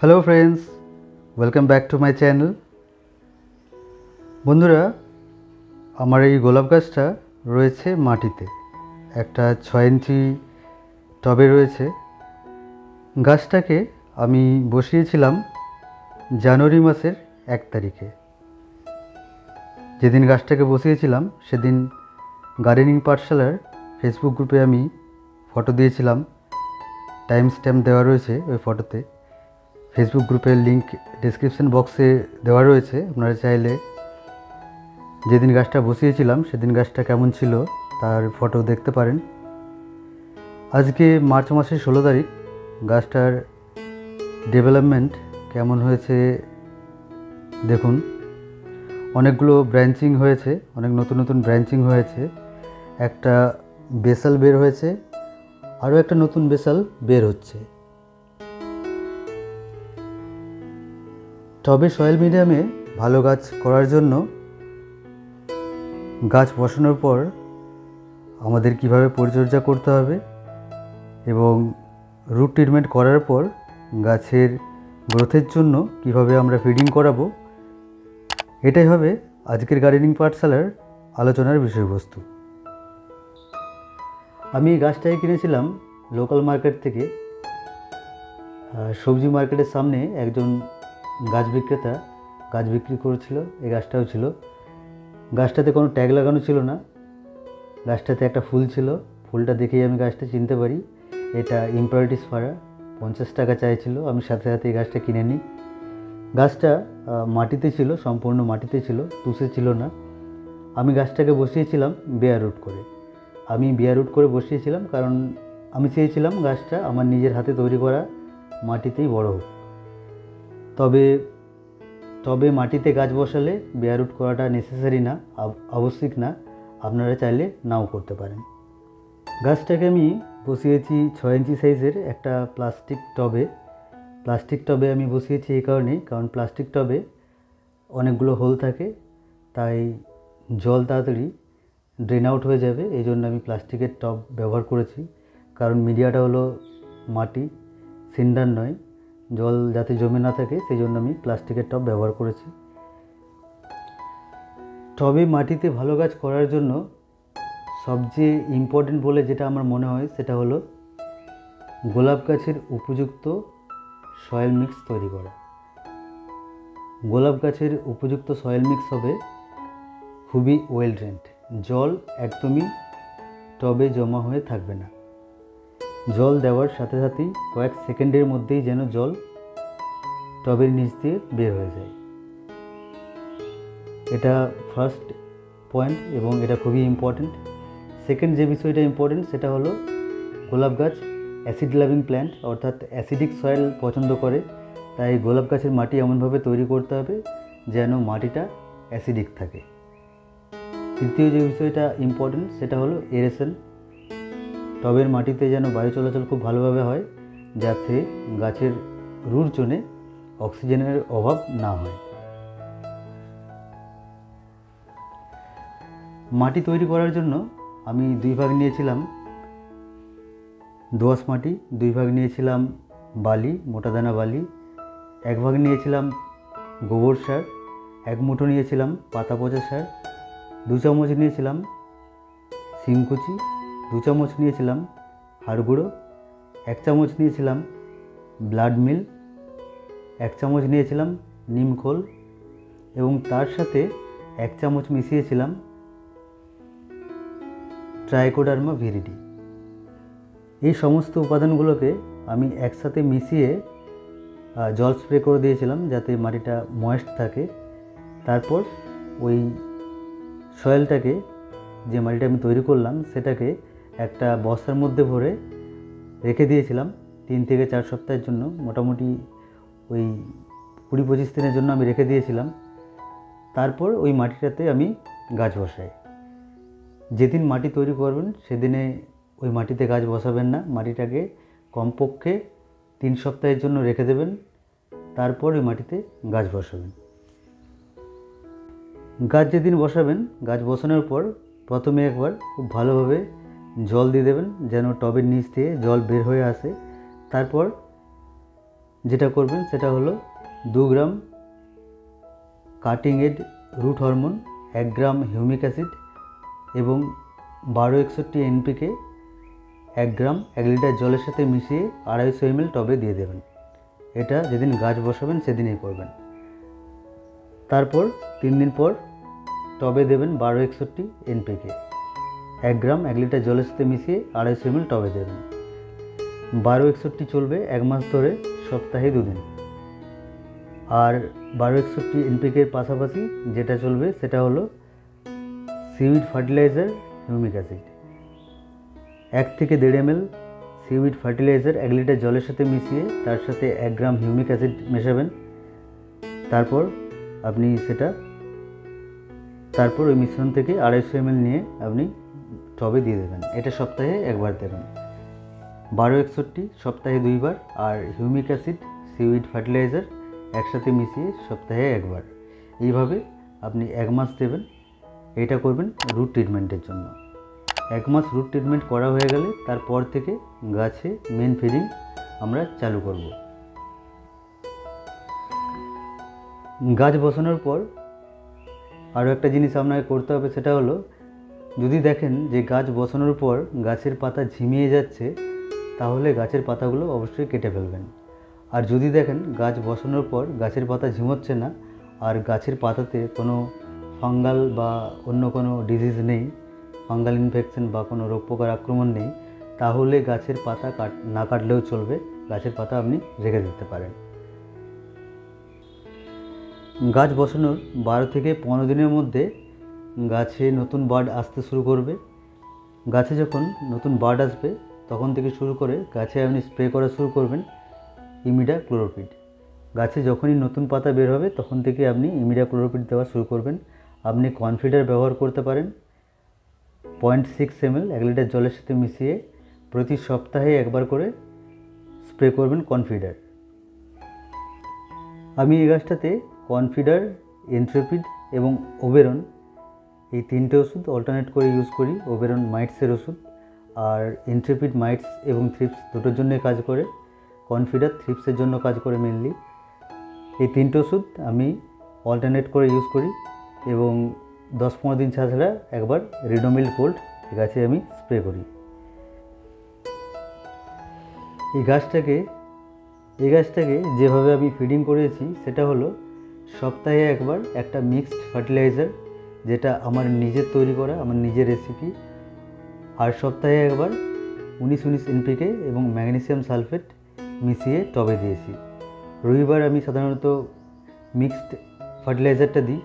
Hello friends welcome back to my channel বন্ধুরা, আমার এই গোলাপ গাছটা রয়েছে মাটিতে। একটা ছয় ইঞ্চি টবে রয়েছে। গাছটাকে আমি বসিয়েছিলাম জানুয়ারি মাসের এক তারিখে। যেদিন গাছটাকে বসিয়েছিলাম, সেদিন গার্ডেনিং পাঠশালার ফেসবুক গ্রুপে আমি ফটো দিয়েছিলাম। টাইম স্ট্যাম্প দেওয়া রয়েছে ওই ফটোতে ফেসবুক গ্রুপের লিঙ্ক ডিসক্রিপশন বক্সে দেওয়া রয়েছে, আপনারা চাইলে যেদিন গাছটা বসিয়েছিলাম সেদিন গাছটা কেমন ছিল তার ফটো দেখতে পারেন। আজকে মার্চ মাসের ষোলো তারিখ, গাছটার ডেভেলপমেন্ট কেমন হয়েছে দেখুন। অনেকগুলো ব্রাঞ্চিং হয়েছে, অনেক নতুন নতুন ব্রাঞ্চিং হয়েছে, একটা বেসাল বের হয়েছে, আরও একটা নতুন বেসাল বের হচ্ছে। টবে সয়েল মিডিয়ামে ভালো গাছ করার জন্য গাছ বসানোর পর আমাদের কীভাবে পরিচর্যা করতে হবে এবং রুট ট্রিটমেন্ট করার পর গাছের গ্রোথের জন্য কীভাবে আমরা ফিডিং করাবো, এটাই হবে আজকের গার্ডেনিং পাঠশালার আলোচনার বিষয়বস্তু। আমি এই গাছটাই কিনেছিলাম লোকাল মার্কেট থেকে। সবজি মার্কেটের সামনে একজন গাছ বিক্রেতা গাছ বিক্রি করেছিল, এই গাছটাও ছিল। গাছটাতে কোনো ট্যাগ লাগানো ছিল না। গাছটাতে একটা ফুল ছিল। ফুলটা দেখেই আমি গাছটা চিনতে পারি। এটা ইম্পারেটিস ফাড়া পঞ্চাশ টাকা চাইছিল। আমি সাথে সাথে এই গাছটা কিনে নিই। গাছটা মাটিতে ছিল, সম্পূর্ণ মাটিতে ছিল, তুষে ছিল না। আমি গাছটাকে বসিয়েছিলাম বেয়ার রুট করে। আমি বেয়ার রুট করে বসিয়েছিলাম কারণ আমি চেয়েছিলাম গাছটা আমার নিজের হাতে তৈরি করা মাটিতেই বড় হোক। তবে তবে মাটিতে গাছ বসালে বেয়ার রুট করাটা নেসেসারি না আবশ্যিক না। আপনারা চাইলে নাও করতে পারেন। গাছটাকে আমি বসিয়েছি ছয় ইঞ্চি সাইজের একটা প্লাস্টিক টবে প্লাস্টিক টবে আমি বসিয়েছি এই কারণেই, কারণ প্লাস্টিক টবে অনেকগুলো হোল থাকে, তাই জল তাড়াতাড়ি ড্রেন আউট হয়ে যাবে। এই জন্য আমি প্লাস্টিকের টব ব্যবহার করেছি। কারণ মিডিয়াটা হলো মাটি সিন্ডার নয়। জল যাতে জমে না থাকে, সেই জন্য আমি প্লাস্টিকের টব ব্যবহার করেছি। টবে মাটিতে ভালো গাছ করার জন্য সবচেয়ে ইম্পর্টেন্ট বলে যেটা আমার মনে হয়, সেটা হলো গোলাপ গাছের উপযুক্ত সয়েল মিক্স তৈরি করা। গোলাপ গাছের উপযুক্ত সয়েল মিক্স হবে খুবই ওয়েল ড্রেন্ড জল একদমই টবে জমা হয়ে থাকবে না। জল দেওয়ার সাথে সাথেই কয়েক সেকেন্ডের মধ্যেই যেন জল টবের নিচ দিয়ে বের হয়ে যায়। এটা ফার্স্ট পয়েন্ট এবং এটা খুবই ইম্পর্ট্যান্ট সেকেন্ড যে বিষয়টা ইম্পর্ট্যান্ট সেটা হলো গোলাপ গাছ অ্যাসিড লাভিং প্ল্যান্ট অর্থাৎ অ্যাসিডিক সয়েল পছন্দ করে। তাই গোলাপ গাছের মাটি এমনভাবে তৈরি করতে হবে যেন মাটিটা অ্যাসিডিক থাকে। তৃতীয় যে বিষয়টা ইম্পর্ট্যান্ট সেটা হলো এরেশন টবের মাটিতে যেন বায়ু চলাচল খুব ভালোভাবে হয়, যাতে গাছের রুট জোনে অক্সিজেনের অভাব না হয়। মাটি তৈরি করার জন্য আমি দুই ভাগ নিয়েছিলাম দোআঁশ মাটি, দুই ভাগ নিয়েছিলাম বালি, মোটা দানা বালি, এক ভাগ নিয়েছিলাম গোবর সার, এক মুঠো নিয়েছিলাম পাতা পচা সার, দু চামচ নিয়েছিলাম শিংকুচি দু চামচ নিয়েছিলাম হাড় গুঁড়ো, এক চামচ নিয়েছিলাম ব্লাড মিল, এক চামচ নিয়েছিলাম নিমখোল এবং তার সাথে এক চামচ মিশিয়েছিলাম ট্রাইকোডার্মা ভিরিডি। এই সমস্ত উপাদানগুলোকে আমি একসাথে মিশিয়ে জল স্প্রে করে দিয়েছিলাম যাতে মাটিটা ময়েস্ট থাকে। তারপর ওই সয়েলটাকে যে মাটিটা আমি তৈরি করলাম সেটাকে একটা বস্তার মধ্যে ভরে রেখে দিয়েছিলাম তিন থেকে চার সপ্তাহের জন্য। মোটামুটি ওই কুড়ি পঁচিশ দিনের জন্য আমি রেখে দিয়েছিলাম। তারপর ওই মাটিটাতে আমি গাছ বসাই। যেদিন মাটি তৈরি করবেন, সেদিনে ওই মাটিতে গাছ বসাবেন না। মাটিটাকে কমপক্ষে তিন সপ্তাহের জন্য রেখে দেবেন। তারপর ওই মাটিতে গাছ বসাবেন। গাছ যেদিন বসাবেন, গাছ বসানোর পর প্রথমে একবার খুব ভালোভাবে জল দিয়ে দেবেন, যেন টবের নিচ দিয়ে জল বের হয়ে আসে। তারপর যেটা করবেন, সেটা হলো দু gram cutting aid root hormone এক গ্রাম হিউমিক অ্যাসিড এবং বারো একষট্টি এনপিকে এক গ্রাম এক লিটার জলের সাথে মিশিয়ে আড়াইশো এমএল টবে দিয়ে দেবেন। এটা যেদিন গাছ বসাবেন, সেদিনই করবেন। তারপর তিন দিন পর টবে দেবেন বারো একষট্টি এনপিকে এক গ্রাম এক লিটার জলের সাথে মিশিয়ে আড়াইশো এমএল টবে দেবেন। বারো একষট্টি চলবে এক মাস ধরে, সপ্তাহে দুদিন। আর বারো একষট্টি এনপিকের পাশাপাশি যেটা চলবে সেটা হলো সিউইড ফার্টিলাইজার, হিউমিক অ্যাসিড। এক থেকে দেড় এমএল সিউইড ফার্টিলাইজার এক লিটার জলের সাথে মিশিয়ে তার সাথে এক গ্রাম হিউমিক অ্যাসিড মেশাবেন। তারপর আপনি সেটা, তারপর ওই মিশ্রণ থেকে আড়াইশো এমএল নিয়ে আপনি টবে দিয়ে দেবেন। এটা সপ্তাহে একবার দেবেন। বারো একষট্টি, সপ্তাহে দুইবার আর হিউমিক অ্যাসিড, সিউইড ফার্টিলাইজার একসাথে মিশিয়ে সপ্তাহে একবার। এইভাবে আপনি এক মাস দেবেন। এটা করবেন রুট ট্রিটমেন্টের জন্য। এক মাস রুট ট্রিটমেন্ট করা হয়ে গেলে তারপর থেকে গাছে মেন ফিডিং আমরা চালু করব। গাছ বসানোর পর আরও একটা জিনিস আপনাকে করতে হবে, সেটা হলো যদি দেখেন যে গাছ বসানোর পর গাছের পাতা ঝিমিয়ে যাচ্ছে, তাহলে গাছের পাতাগুলো অবশ্যই কেটে ফেলবেন। আর যদি দেখেন গাছ বসানোর পর গাছের পাতা ঝিমোচ্ছে না, আর গাছের পাতাতে কোনো ফাঙ্গাল বা অন্য কোনো ডিজিজ নেই, ফাঙ্গাল ইনফেকশন বা কোনো রোগ পোকার আক্রমণ নেই, তাহলে গাছের পাতা কাট, না কাটলেও চলবে। গাছের পাতা আপনি রেখে দিতে পারেন। গাছ বসানোর বারো থেকে পনেরো দিনের মধ্যে গাছে নতুন বার্ড আসতে শুরু করবে। গাছে যখন নতুন বার্ড আসবে, তখন থেকে শুরু করে গাছে আপনি স্প্রে করা শুরু করবেন ইমিডা ক্লোরোপিড গাছে যখনই নতুন পাতা বের হবে, তখন থেকে আপনি ইমিডা ক্লোরোপিড দেওয়া শুরু করবেন। আপনি কনফিডার ব্যবহার করতে পারেন। পয়েন্ট সিক্স এমএল, এক লিটার জলের সাথে মিশিয়ে প্রতি সপ্তাহে একবার করে স্প্রে করবেন কনফিডার। আমি এই গাছটাতে কনফিডার এন্ট্রোপিড এবং ওবেরন এই তিনটে ওষুধ অল্টারনেট করে ইউজ করি ওবেরন মাইটসের ওষুধ আর এন্ট্রোপিড মাইটস এবং থ্রিপস দুটোর জন্যই কাজ করে কনফিডার থ্রিপসের জন্য কাজ করে মেনলি এই তিনটে ওষুধ আমি অল্টারনেট করে ইউজ করি এবং দশ পনেরো দিন ছাড়া একবার রিডোমিল গোল্ড এই গাছে আমি স্প্রে করি। এই গাছটাকে এই গাছটাকে যেভাবে আমি ফিডিং করেছি, সেটা হলো সপ্তাহে একবার একটা মিক্সড ফার্টিলাইজার যেটা আমার নিজের তৈরি করা, আমার নিজের রেসিপি আর সপ্তাহে একবার উনিশ উনিশ এনপিকে এবং ম্যাগনেসিয়াম সালফেট মিশিয়ে টবে দিয়েছি। রবিবার আমি সাধারণত মিক্সড ফার্টিলাইজারটা দিই।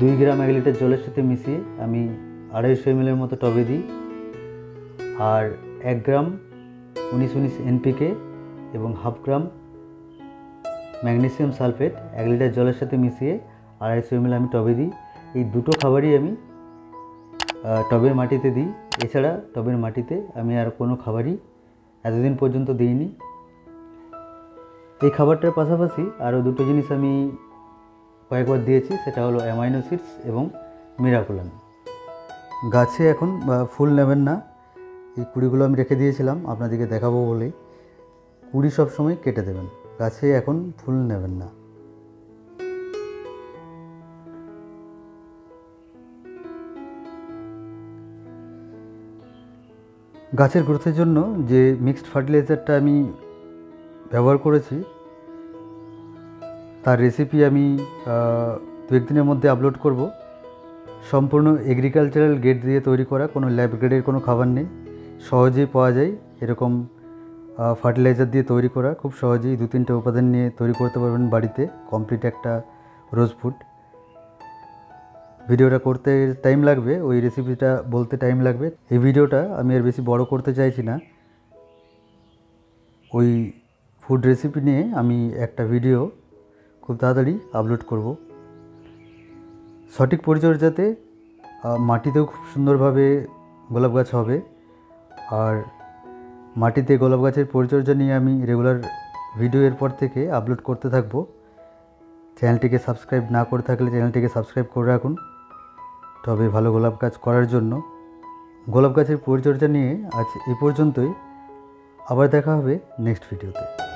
দুই গ্রাম এক লিটার জলের সাথে মিশিয়ে আমি আড়াইশো এম এমএলের মতো টবে দিই। আর এক গ্রাম উনিশ উনিশ এনপিকে এবং হাফ গ্রাম ম্যাগনেসিয়াম সালফেট এক লিটার জলের সাথে মিশিয়ে আড়াইশো এমএল আমি টবে দিই। এই দুটো খাবারই আমি টবের মাটিতে দিই। এছাড়া টবের মাটিতে আমি আর কোনো খাবারই এতদিন পর্যন্ত দিইনি। এই খাবারটার পাশাপাশি আরও দুটো জিনিস আমি কয়েকবার দিয়েছি, সেটা হলো অ্যামাইনো সিডস এবং মিরাকুলাম গাছে এখন ফুল নেবেন না। এই কুড়িগুলো আমি রেখে দিয়েছিলাম, আপনাদেরকে দেখাবো বলেই। কুড়ি সব সময় কেটে দেবেন। গাছে এখন ফুল নেবেন না। গাছের গ্রোথের জন্য যে মিক্সড ফার্টিলাইজারটা আমি ব্যবহার করেছি, তার রেসিপি আমি দু একদিনের মধ্যে আপলোড করব। সম্পূর্ণ এগ্রিকালচারাল গেট দিয়ে তৈরি করা, কোনো ল্যাব গ্রেডের কোনো খাবার নেই। সহজেই পাওয়া যায় এরকম ফার্টিলাইজার দিয়ে তৈরি করা। খুব সহজেই দু তিনটে উপাদান নিয়ে তৈরি করতে পারবেন বাড়িতে। কমপ্লিট একটা রোজ ফুড ভিডিওটা করতে টাইম লাগবে, ওই রেসিপিটা বলতে টাইম লাগবে। এই ভিডিওটা আমি আর বেশি বড় করতে চাইছি না। ওই ফুড রেসিপি নিয়ে আমি একটা ভিডিও খুব তাড়াতাড়ি আপলোড করব। সঠিক পরিচর্যাতে মাটিতেও খুব সুন্দরভাবে গোলাপ গাছ হবে। আর মাটিতে গোলাপ গাছের পরিচর্যা নিয়ে আমি রেগুলার ভিডিও এরপর থেকে আপলোড করতে থাকব। চ্যানেলটিকে সাবস্ক্রাইব না করে থাকলে চ্যানেলটিকে সাবস্ক্রাইব করে রাখুন। তবে ভালো গোলাপ গাছ করার জন্য। গোলাপ গাছের পরিচর্যা নিয়ে আজ এ পর্যন্তই। আবার দেখা হবে নেক্সট ভিডিওতে